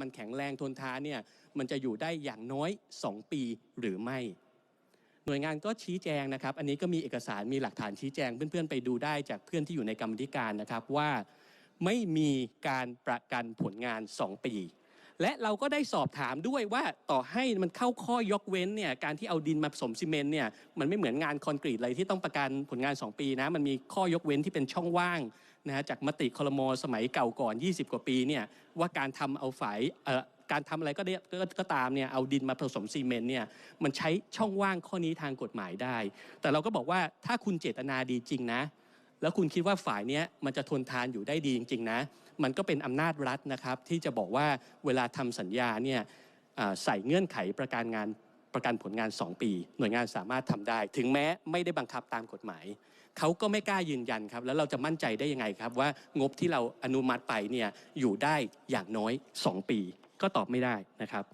มันแข็งแรงทนทานเนี่ยมันจะอยู่ได้อย่างน้อย 2 ปีหรือไม่ หน่วยงานก็ชี้แจงนะครับ อันนี้ก็มีเอกสารมีหลักฐานชี้แจง เพื่อนๆไปดูได้จากเพื่อนที่อยู่ในกรรมธิการนะครับว่าไม่มีการประกันผลงาน 2 ปี และเราก็ได้สอบถามด้วยว่าต่อให้มันเข้าข้อยกเว้นเนี่ยการที่เอาดินมาผสมซีเมนต์เนี่ยมันไม่เหมือนงานคอนกรีตอะไรที่ต้องประกันผลงาน 2 ปีนะมันมีข้อยกเว้นที่เป็นช่องว่าง นะฮะจากมติคลมสมัยเก่าก่อน 20 กว่าปีเนี่ยว่าการทำเอาฝายเอ่อการทำอะไรก็ได้ก็ตามเนี่ยเอาดินมาผสมซีเมนต์เนี่ยมันใช้ช่องว่างข้อนี้ทางกฎหมายได้ แต่เราก็บอกว่าถ้าคุณเจตนาดีจริงนะ แล้วคุณคิดว่าฝ่ายเนี้ยมันจะทนทานอยู่ได้ดีจริง ๆ นะ มันก็เป็นอำนาจรัฐนะครับ ที่จะบอกว่าเวลาทำสัญญาเนี่ยใส่เงื่อนไขประกันงาน ประกันผลงาน 2 ปี หน่วยงานสามารถทำได้ ถึงแม้ไม่ได้บังคับตามกฎหมาย เขาก็ไม่กล้ายืนยันครับ แล้วเราจะมั่นใจได้ยังไงครับ ว่างบที่เราอนุมัติไปเนี่ยอยู่ได้อย่างน้อย 2 ปี ก็ตอบไม่ได้นะครับ